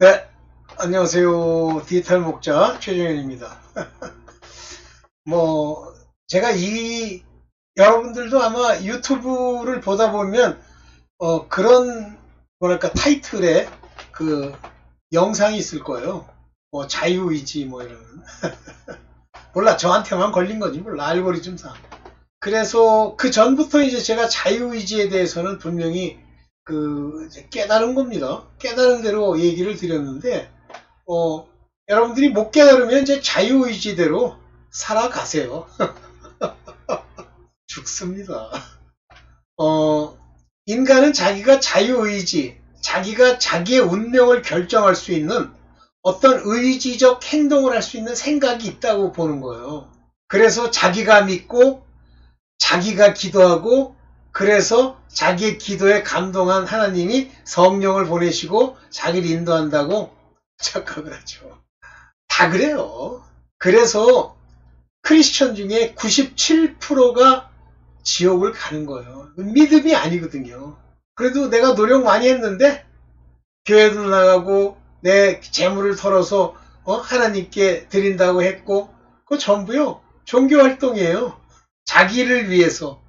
네, 안녕하세요. 디지털 목자 최정현입니다. 뭐, 제가 이, 여러분들도 아마 유튜브를 보다 보면, 어, 그런, 뭐랄까, 타이틀에 그 영상이 있을 거예요. 뭐, 자유의지, 뭐, 이런. 몰라, 저한테만 걸린 건지 몰라, 알고리즘상. 그래서 그 전부터 이제 제가 자유의지에 대해서는 분명히 그 깨달은 겁니다. 깨달은 대로 얘기를 드렸는데 어, 여러분들이 못 깨달으면 이제 자유의지대로 살아가세요. 죽습니다. 어, 인간은 자기가 자유의지, 자기가 자기의 운명을 결정할 수 있는 어떤 의지적 행동을 할 수 있는 생각이 있다고 보는 거예요. 그래서 자기가 믿고 자기가 기도하고 그래서 자기의 기도에 감동한 하나님이 성령을 보내시고 자기를 인도한다고 착각을 하죠. 다 그래요. 그래서 크리스천 중에 97%가 지옥을 가는 거예요. 믿음이 아니거든요. 그래도 내가 노력 많이 했는데 교회도 나가고 내 재물을 털어서 어? 하나님께 드린다고 했고 그거 전부요. 종교 활동이에요. 자기를 위해서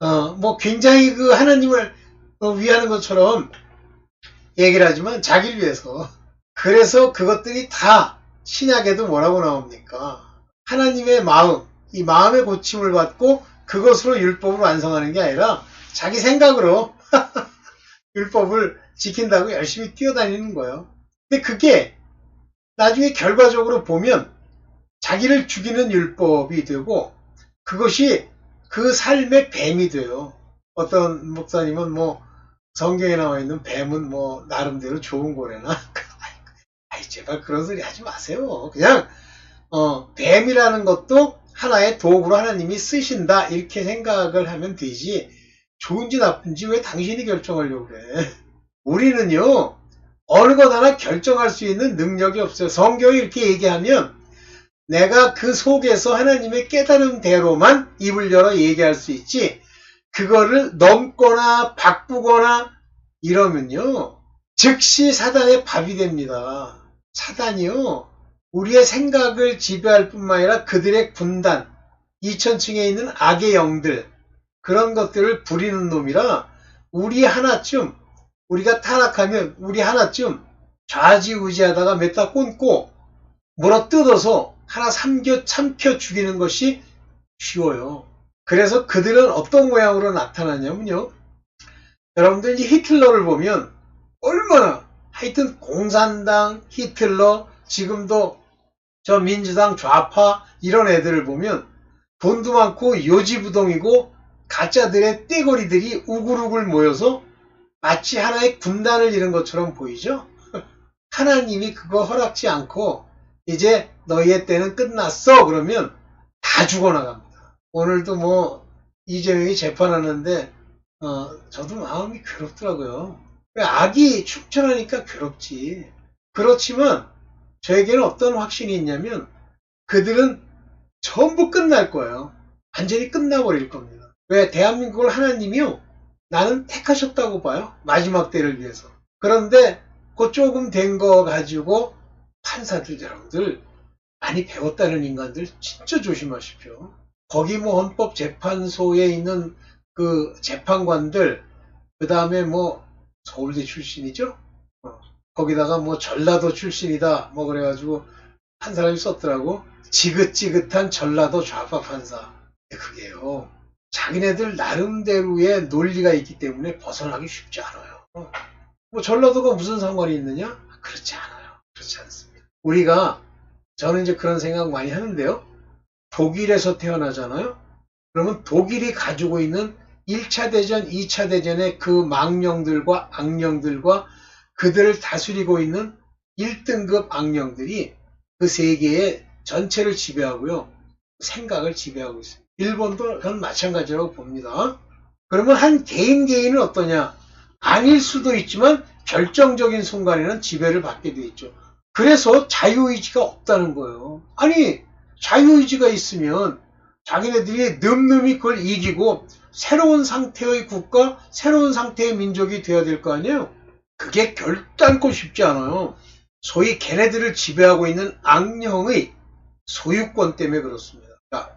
어, 뭐 굉장히 그 하나님을 어, 위하는 것처럼 얘기를 하지만 자기를 위해서. 그래서 그것들이 다 신약에도 뭐라고 나옵니까? 하나님의 마음, 이 마음의 고침을 받고 그것으로 율법을 완성하는 게 아니라 자기 생각으로 율법을 지킨다고 열심히 뛰어다니는 거예요. 근데 그게 나중에 결과적으로 보면 자기를 죽이는 율법이 되고 그것이 그 삶의 뱀이 돼요. 어떤 목사님은 뭐 성경에 나와 있는 뱀은 뭐 나름대로 좋은 거래나. 아이 제발 그런 소리 하지 마세요. 그냥 어, 뱀이라는 것도 하나의 도구로 하나님이 쓰신다 이렇게 생각을 하면 되지. 좋은지 나쁜지 왜 당신이 결정하려고 그래? 우리는요 어느 것 하나 결정할 수 있는 능력이 없어요. 성경이 이렇게 얘기하면 내가 그 속에서 하나님의 깨달음대로만 입을 열어 얘기할 수 있지 그거를 넘거나 바꾸거나 이러면요 즉시 사단의 밥이 됩니다. 사단이요 우리의 생각을 지배할 뿐만 아니라 그들의 군단 2천층에 있는 악의 영들 그런 것들을 부리는 놈이라 우리 하나쯤 우리가 타락하면 우리 하나쯤 좌지우지하다가 몇다 꽂고 물어 뜯어서 하나 삼겨 참켜 죽이는 것이 쉬워요. 그래서 그들은 어떤 모양으로 나타나냐면요. 여러분들 이 히틀러를 보면 얼마나 하여튼 공산당, 히틀러, 지금도 저 민주당 좌파 이런 애들을 보면 돈도 많고 요지부동이고 가짜들의 떼거리들이 우글우글 모여서 마치 하나의 군단을 이룬 것처럼 보이죠? 하나님이 그거 허락지 않고 이제 너희의 때는 끝났어 그러면 다 죽어나갑니다. 오늘도 뭐 이재명이 재판하는데 어, 저도 마음이 괴롭더라고요. 악이 충천하니까 괴롭지. 그렇지만 저에게는 어떤 확신이 있냐면 그들은 전부 끝날 거예요. 완전히 끝나버릴 겁니다. 왜 대한민국을 하나님이요 나는 택하셨다고 봐요. 마지막 때를 위해서. 그런데 그 조금 된 거 가지고 판사들 여러분들 많이 배웠다는 인간들 진짜 조심하십시오. 거기 뭐 헌법재판소에 있는 그 재판관들 그 다음에 뭐 서울대 출신이죠. 어, 거기다가 뭐 전라도 출신이다 뭐 그래가지고 한 사람이 썼더라고. 지긋지긋한 전라도 좌파 판사. 그게요. 자기네들 나름대로의 논리가 있기 때문에 벗어나기 쉽지 않아요. 어. 뭐 전라도가 무슨 상관이 있느냐? 그렇지 않아요. 그렇지 않습니다. 우리가 저는 이제 그런 생각 많이 하는데요. 독일에서 태어나잖아요. 그러면 독일이 가지고 있는 1차 대전, 2차 대전의 그 망령들과 악령들과 그들을 다스리고 있는 1등급 악령들이 그 세계의 전체를 지배하고요. 생각을 지배하고 있습니다. 일본도 그건 마찬가지라고 봅니다. 그러면 한 개인 개인은 어떠냐? 아닐 수도 있지만 결정적인 순간에는 지배를 받게 돼 있죠. 그래서 자유의지가 없다는 거예요. 아니, 자유의지가 있으면 자기네들이 늠름히 그걸 이기고 새로운 상태의 국가, 새로운 상태의 민족이 되어야 될 거 아니에요? 그게 결단코 쉽지 않아요. 소위 걔네들을 지배하고 있는 악령의 소유권 때문에 그렇습니다. 자,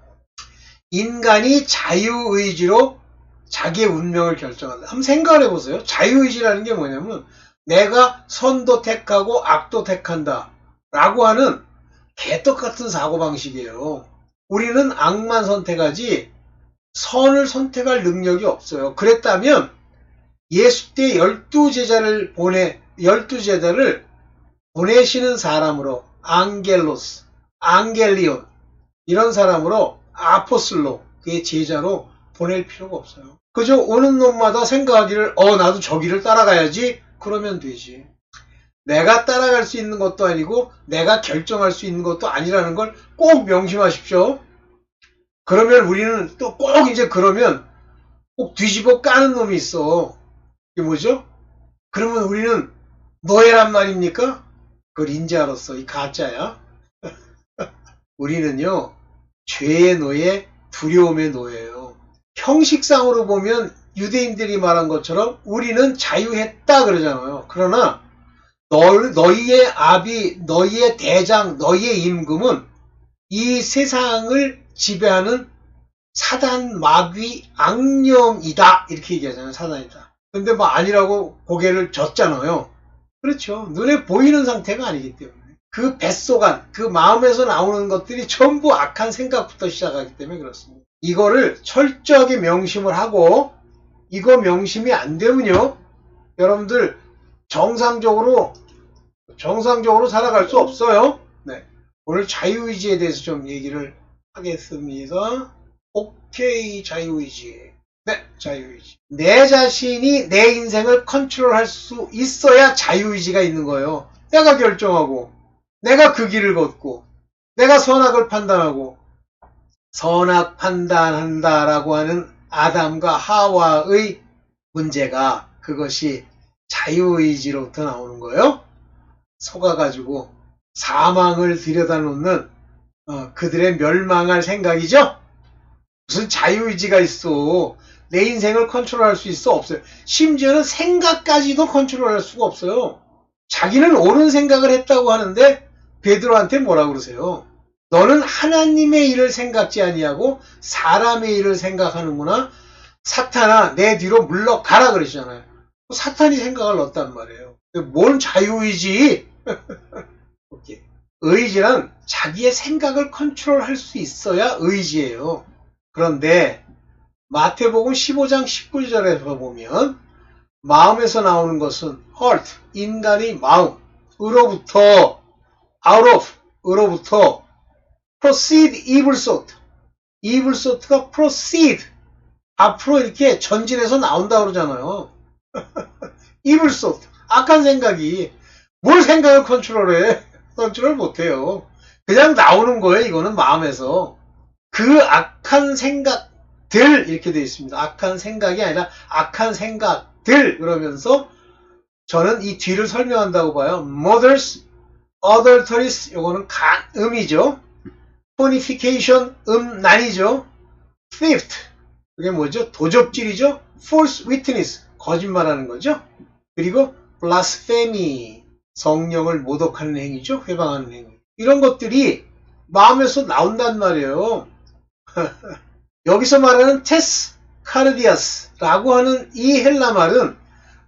인간이 자유의지로 자기의 운명을 결정한다. 한번 생각을 해보세요. 자유의지라는 게 뭐냐면 내가 선도 택하고 악도 택한다. 라고 하는 개떡같은 사고방식이에요. 우리는 악만 선택하지 선을 선택할 능력이 없어요. 그랬다면 예수 때 열두 제자를 보내 열두 제자를 보내시는 사람으로 앙겔로스, 앙겔리온 이런 사람으로 아포슬로 그의 제자로 보낼 필요가 없어요. 그저 오는 놈마다 생각하기를 어 나도 저기를 따라가야지 그러면 되지. 내가 따라갈 수 있는 것도 아니고 내가 결정할 수 있는 것도 아니라는 걸 꼭 명심하십시오. 그러면 우리는 또 꼭 이제 그러면 꼭 뒤집어 까는 놈이 있어. 이게 뭐죠? 그러면 우리는 노예란 말입니까? 그걸 인자로서 이 가짜야. 우리는요, 죄의 노예, 두려움의 노예예요. 형식상으로 보면 유대인들이 말한 것처럼 우리는 자유했다 그러잖아요. 그러나 너, 너희의 아비, 너희의 대장, 너희의 임금은 이 세상을 지배하는 사단, 마귀, 악령이다. 이렇게 얘기하잖아요. 사단이다. 근데 뭐 아니라고 고개를 젓잖아요. 그렇죠. 눈에 보이는 상태가 아니기 때문에. 그 뱃속 안, 그 마음에서 나오는 것들이 전부 악한 생각부터 시작하기 때문에 그렇습니다. 이거를 철저하게 명심을 하고, 이거 명심이 안 되면요, 여러분들 정상적으로, 정상적으로 살아갈 수 없어요. 네. 오늘 자유의지에 대해서 좀 얘기를 하겠습니다. 오케이, 자유의지. 네, 자유의지. 내 자신이 내 인생을 컨트롤할 수 있어야 자유의지가 있는 거예요. 내가 결정하고, 내가 그 길을 걷고, 내가 선악을 판단하고, 선악 판단한다라고 하는 아담과 하와의 문제가 그것이 자유의지로부터 나오는 거예요. 속아가지고 사망을 들여다놓는 어, 그들의 멸망할 생각이죠. 무슨 자유의지가 있어. 내 인생을 컨트롤할 수 있어? 없어요. 심지어는 생각까지도 컨트롤할 수가 없어요. 자기는 옳은 생각을 했다고 하는데 베드로한테 뭐라 그러세요? 너는 하나님의 일을 생각지 아니하고 사람의 일을 생각하는구나. 사탄아 내 뒤로 물러가라 그러시잖아요. 사탄이 생각을 넣었단 말이에요. 뭔 자유의지? 의지란 자기의 생각을 컨트롤할 수 있어야 의지예요. 그런데 마태복음 15장 19절에서 보면 마음에서 나오는 것은 heart, 인간의 마음으로부터 out of, 으로부터 proceed evil thought, evil thought가 proceed, 앞으로 이렇게 전진해서 나온다 그러잖아요. evil thought, 악한 생각이 뭘 생각을 컨트롤해? 컨트롤 못해요. 그냥 나오는 거예요. 이거는 마음에서. 그 악한 생각들 이렇게 되어 있습니다. 악한 생각이 아니라 악한 생각들 그러면서 저는 이 뒤를 설명한다고 봐요. mothers, adulteries 요거는 간, 음이죠. Fornication, 음난이죠. theft, 그게 뭐죠? 도적질이죠. false witness, 거짓말하는 거죠. 그리고 blasphemy, 성령을 모독하는 행위죠. 회방하는 행위. 이런 것들이 마음에서 나온단 말이에요. 여기서 말하는 테스 카르디아스라고 하는 이 헬라 말은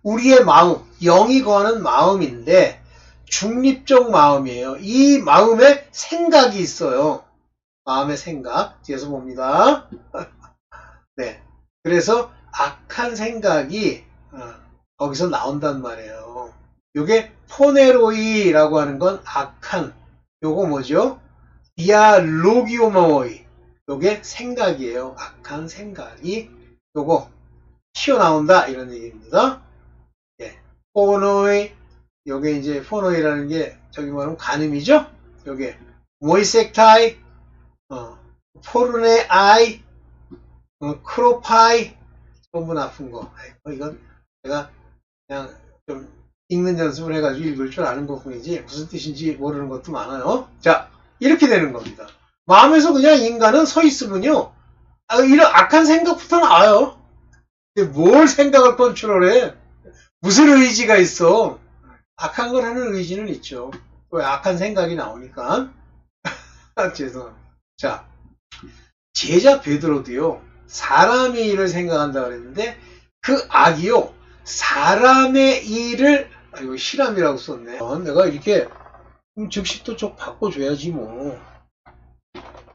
우리의 마음, 영이 거하는 마음인데 중립적 마음이에요. 이 마음에 생각이 있어요. 마음의 생각. 뒤에서 봅니다. 네. 그래서 악한 생각이 어, 거기서 나온단 말이에요. 요게 포네로이라고 하는 건 악한 요거 뭐죠? 디아로기오모이 요게 생각이에요. 악한 생각이 요거 튀어나온다 이런 얘기입니다. 예. 포노이 요게 이제 포노이라는 게 저기 말하면 간음이죠? 요게 모이섹타이 어, 포르네 아이 어, 크로파이 전부 나쁜 거. 어, 이건 제가 그냥 좀 읽는 연습을 해가지고 읽을 줄 아는 것 뿐이지 무슨 뜻인지 모르는 것도 많아요. 자 이렇게 되는 겁니다. 마음에서 그냥 인간은 서 있으면요. 아, 이런 악한 생각부터 나와요. 뭘 생각을 컨트롤해? 무슨 의지가 있어? 악한 걸 하는 의지는 있죠. 왜 악한 생각이 나오니까. 죄송합니다. 자, 제자 베드로도요, 사람의 일을 생각한다 그랬는데, 그 악이요, 사람의 일을, 아이고, 실함이라고 썼네. 어, 내가 이렇게, 음, 즉시도 좀 바꿔줘야지, 뭐.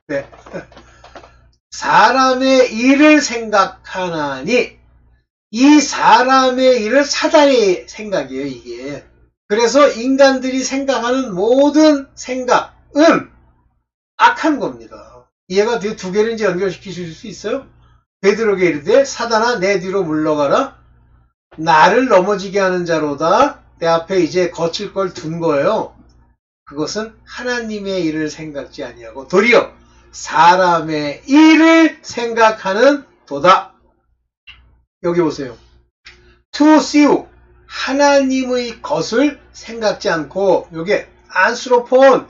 네. 사람의 일을 생각하나니, 이 사람의 일을 사단의 생각이에요, 이게. 그래서 인간들이 생각하는 모든 생각은 악한 겁니다. 돼? 두 개를 이제 연결시키실 수 있어요? 베드로에게 이르되 사단아 내 뒤로 물러가라. 나를 넘어지게 하는 자로다. 내 앞에 이제 거칠 걸 둔 거예요. 그것은 하나님의 일을 생각지 아니하고 도리어 사람의 일을 생각하는 도다. 여기 보세요. to see 하나님의 것을 생각지 않고 요게 안스로폰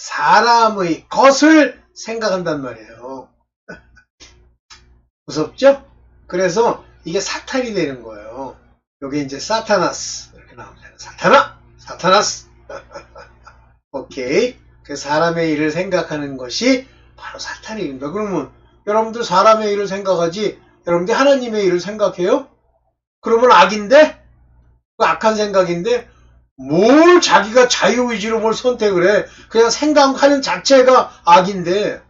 사람의 것을 생각한단 말이에요. 무섭죠? 그래서 이게 사탄이 되는 거예요. 요게 이제 사타나스 이렇게 나오잖아요. 사타나, 사타나스. 오케이. 그 사람의 일을 생각하는 것이 바로 사탄의 일입니다. 그러면 여러분들 사람의 일을 생각하지 여러분들 하나님의 일을 생각해요? 그러면 악인데? 그 악한 생각인데 뭘 자기가 자유의지로 뭘 선택을 해. 그냥 생각하는 자체가 악인데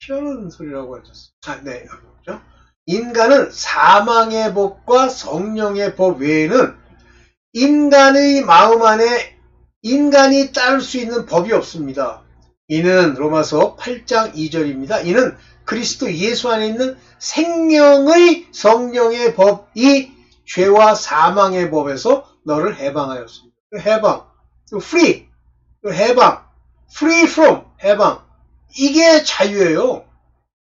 희한한 소리라고 하셨어요. 아, 네, 보죠. 인간은 사망의 법과 성령의 법 외에는 인간의 마음 안에 인간이 따를 수 있는 법이 없습니다. 이는 로마서 8장 2절입니다. 이는 그리스도 예수 안에 있는 생명의 성령의 법이 죄와 사망의 법에서 너를 해방하였습니다. 해방, free, 해방, free from, 해방. 이게 자유예요.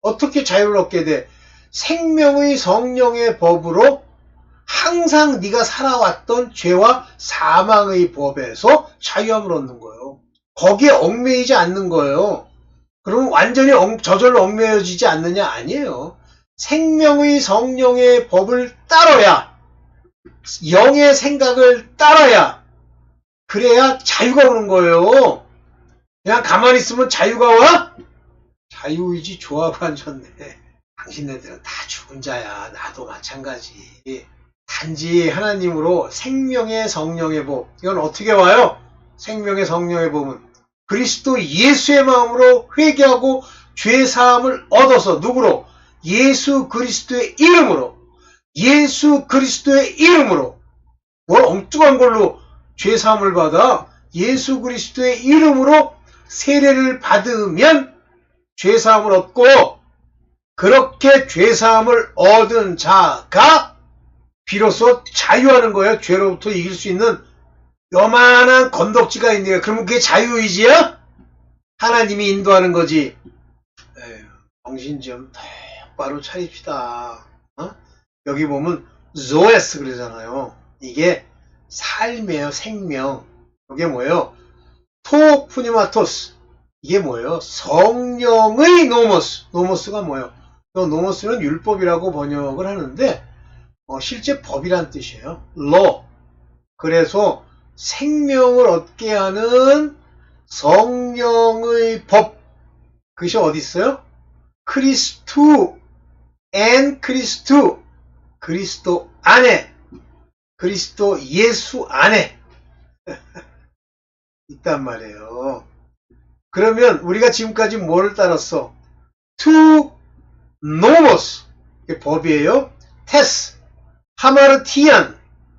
어떻게 자유를 얻게 돼? 생명의 성령의 법으로 항상 네가 살아왔던 죄와 사망의 법에서 자유함을 얻는 거예요. 거기에 얽매이지 않는 거예요. 그러면 완전히 엉, 저절로 얽매여지지 않느냐? 아니에요. 생명의 성령의 법을 따라야 영의 생각을 따라야 그래야 자유가 오는 거예요. 그냥 가만히 있으면 자유가 와? 자유의지 조합 앉았네. 당신네들은 다 죽은 자야. 나도 마찬가지. 단지 하나님으로 생명의 성령의 법. 이건 어떻게 와요? 생명의 성령의 법은 그리스도 예수의 마음으로 회개하고 죄 사함을 얻어서 누구로? 예수 그리스도의 이름으로 예수 그리스도의 이름으로 뭘 엉뚱한 걸로 죄 사함을 받아 예수 그리스도의 이름으로 세례를 받으면 죄 사함을 얻고 그렇게 죄 사함을 얻은 자가 비로소 자유하는 거예요. 죄로부터 이길 수 있는 요만한 건덕지가 있네요. 그러면 그게 자유의지야? 하나님이 인도하는 거지. 정신 좀 똑바로 차립시다. 어? 여기 보면 zoes 그러잖아요. 이게 삶이에요. 생명. 이게 뭐예요? 토 푸니마토스. 이게 뭐예요? 성령의 노모스. 노모스가 뭐예요? 이 노모스는 율법이라고 번역을 하는데 어, 실제 법이란 뜻이에요. law. 그래서 생명을 얻게 하는 성령의 법. 그것이 어디 있어요? 크리스투 앤 크리스투. 그리스도 안에. 그리스도 예수 안에. 있단 말이에요. 그러면 우리가 지금까지 뭐를 따랐어? to nomos. 이게 법이에요. 테스. 하마르티안.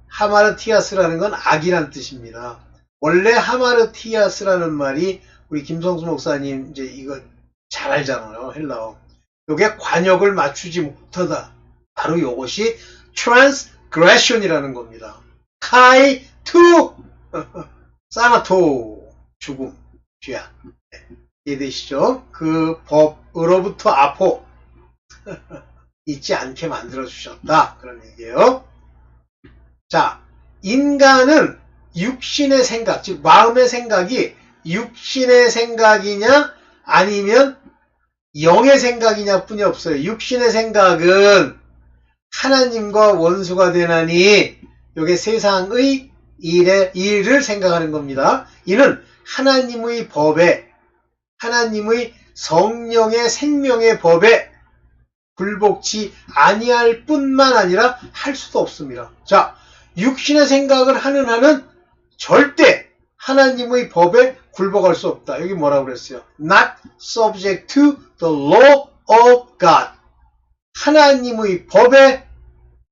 하마르티아스라는 건 악이란 뜻입니다. 원래 하마르티아스라는 말이 우리 김성수 목사님 이제 이거 잘 알잖아요. 헬라어. 요게 관역을 맞추지 못하다. 바로 이것이 transgression이라는 겁니다. 카이 투 사나토 죽음 네. 이해되시죠? 그 법으로부터 아포 잊지 않게 만들어 주셨다 그런 얘기예요. 자, 인간은 육신의 생각, 즉 마음의 생각이 육신의 생각이냐 아니면 영의 생각이냐 뿐이 없어요. 육신의 생각은 하나님과 원수가 되나니 이게 세상의 일의 일을 생각하는 겁니다. 이는 하나님의 법에 하나님의 성령의 생명의 법에 굴복치 아니할 뿐만 아니라 할 수도 없습니다. 자, 육신의 생각을 하는 한은 절대 하나님의 법에 굴복할 수 없다. 여기 뭐라고 그랬어요? Not subject to the law of God. 하나님의 법에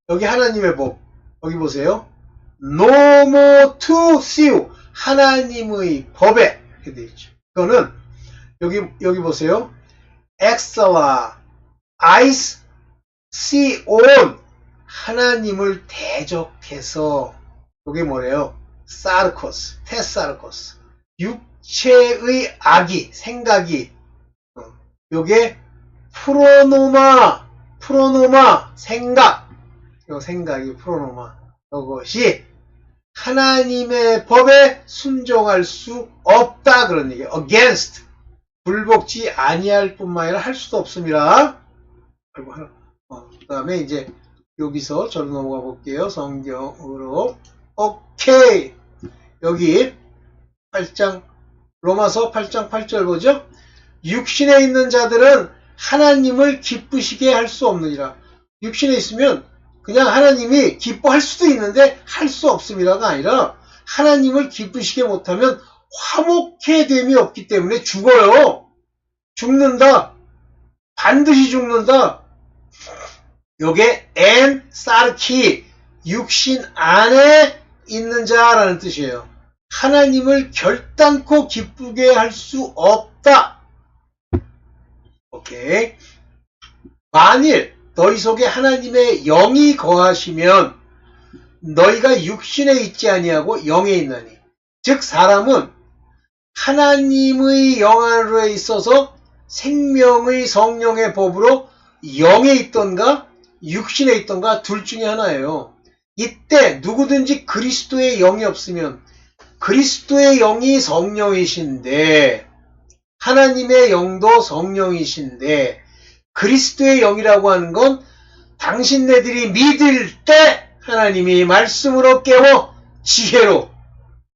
여기 하나님의 법 여기 보세요. No more to see 하나님의 법에 이렇게 되어 있죠. 이거는 여기 여기 보세요. 엑셀라 아이스 on 하나님을 대적해서 이게 뭐래요? 사르코스, 테사르코스 육체의 악이 생각이 어, 요게 프로노마 프로노마 생각 요 생각이 프로노마 이것이 하나님의 법에 순종할 수 없다 그런 얘기예요. against 불복지 아니할 뿐만 아니라 할 수도 없습니다. 그리고 어, 그 다음에 이제 여기서 저로 넘어가 볼게요. 성경으로 오케이 여기 8장 로마서 8장 8절 보죠. 육신에 있는 자들은 하나님을 기쁘시게 할 수 없느니라. 육신에 있으면 그냥 하나님이 기뻐할 수도 있는데 할 수 없음이라가 아니라 하나님을 기쁘시게 못하면 화목해 됨이 없기 때문에 죽어요. 죽는다. 반드시 죽는다. 요게 엔 사르키 육신 안에 있는 자라는 뜻이에요. 하나님을 결단코 기쁘게 할 수 없다. 오케이. 만일 너희 속에 하나님의 영이 거하시면 너희가 육신에 있지 아니하고 영에 있나니. 즉 사람은 하나님의 영 안에 있어서 생명의 성령의 법으로 영에 있던가 육신에 있던가 둘 중에 하나예요. 이때 누구든지 그리스도의 영이 없으면 그리스도의 영이 성령이신데 하나님의 영도 성령이신데 그리스도의 영이라고 하는 건 당신네들이 믿을 때 하나님이 말씀으로 깨워 지혜로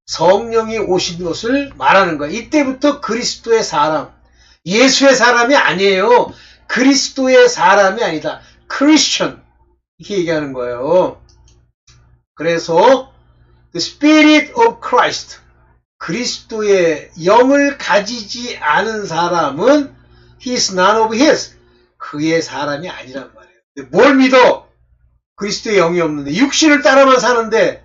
성령이 오신 것을 말하는 거야. 이때부터 그리스도의 사람, 예수의 사람이 아니에요. 그리스도의 사람이 아니다. 크리스천 이렇게 얘기하는 거예요. 그래서 the Spirit of Christ 그리스도의 영을 가지지 않은 사람은 he is none of his 그의 사람이 아니란 말이에요. 뭘 믿어? 그리스도의 영이 없는데 육신을 따라만 사는데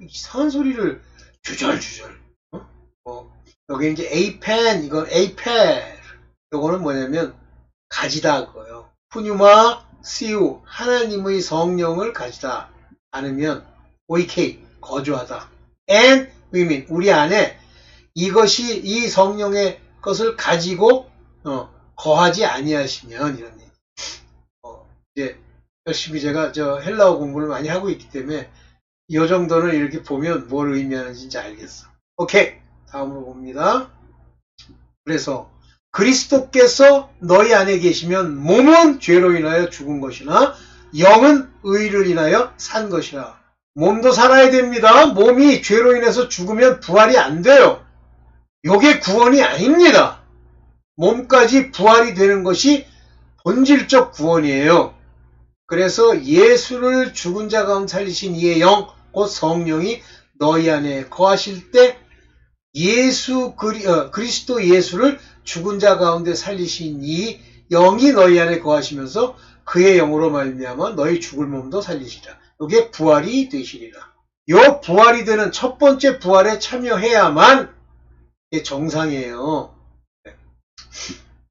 이상한 소리를 주절주절 어? 어, 여기 이제 에이펜 이건 에이펜 이거는 뭐냐면 가지다 그거예요. 푸뉴마 시우 하나님의 성령을 가지다 않으면 오이케이 거주하다. and women 우리 안에 이것이 이 성령의 것을 가지고 어, 거하지 아니하시면 이런 얘기. 어, 이제 열심히 제가 저 헬라어 공부를 많이 하고 있기 때문에 이 정도는 이렇게 보면 뭘 의미하는지 알겠어. 오케이 다음으로 봅니다. 그래서 그리스도께서 너희 안에 계시면 몸은 죄로 인하여 죽은 것이나 영은 의를 인하여 산 것이라. 몸도 살아야 됩니다. 몸이 죄로 인해서 죽으면 부활이 안 돼요. 요게 구원이 아닙니다. 몸까지 부활이 되는 것이 본질적 구원이에요. 그래서 예수를 죽은 자 가운데 살리신 이의 영, 곧 성령이 너희 안에 거하실 때 예수 그리, 어, 그리스도 예수를 죽은 자 가운데 살리신 이 영이 너희 안에 거하시면서 그의 영으로 말미암아 너희 죽을 몸도 살리시라. 이게 부활이 되시리라. 요 부활이 되는 첫 번째 부활에 참여해야만 정상이에요. 네.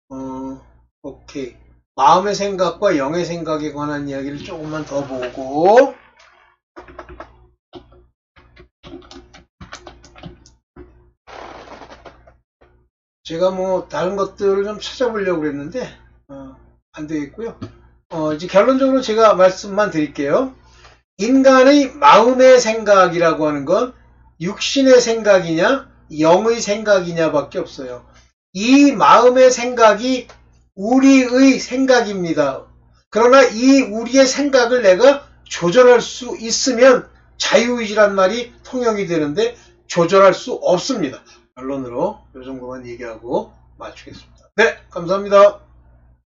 어, 오케이. 마음의 생각과 영의 생각에 관한 이야기를 조금만 더 보고 제가 뭐 다른 것들을 좀 찾아보려고 그랬는데 어, 안 되겠고요. 어, 이제 결론적으로 제가 말씀만 드릴게요. 인간의 마음의 생각이라고 하는 건 육신의 생각이냐 영의 생각이냐밖에 없어요. 이 마음의 생각이 우리의 생각입니다. 그러나 이 우리의 생각을 내가 조절할 수 있으면 자유의지란 말이 통용이 되는데 조절할 수 없습니다. 결론으로 이 정도만 얘기하고 마치겠습니다. 네, 감사합니다.